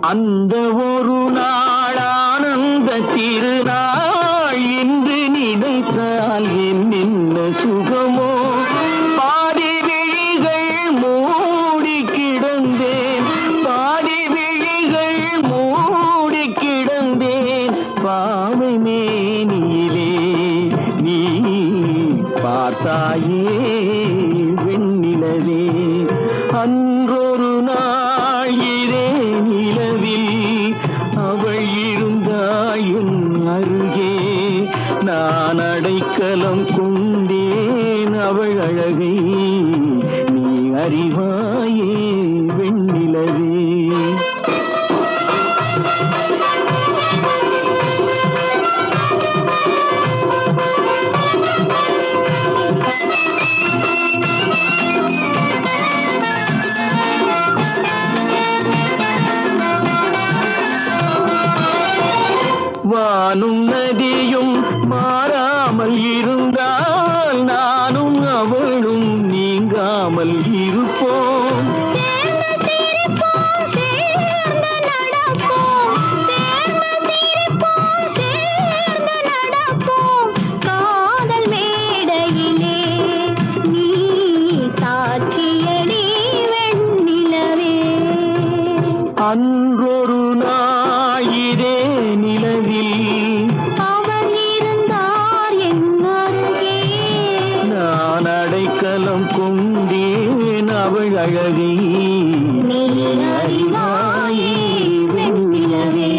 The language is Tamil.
அந்த ஒரு நாள் ஆனந்த திருநாள் இன்று நினைத்தால் என்ன சுகமோ? பாதி விழிகள் மூடி கிடந்தேன் பாதி விழிகள் மூடி கிடந்தேன். பாவை மேனியிலே நீ பார்த்தாயே வெண்ணிலவே. அன்றொரு நாள் அடைக்கலம் கொண்டேன் அவள் அழகை நீ அறிவாயே வெண்ணிலவே. வானும் நதியும் மா கருணாயிரே நிலவில் அவர் இருந்தார் நான் அடைக்கலம் கொண்டேன் அவள் நீ அறிவாயே வெண்ணிலவே.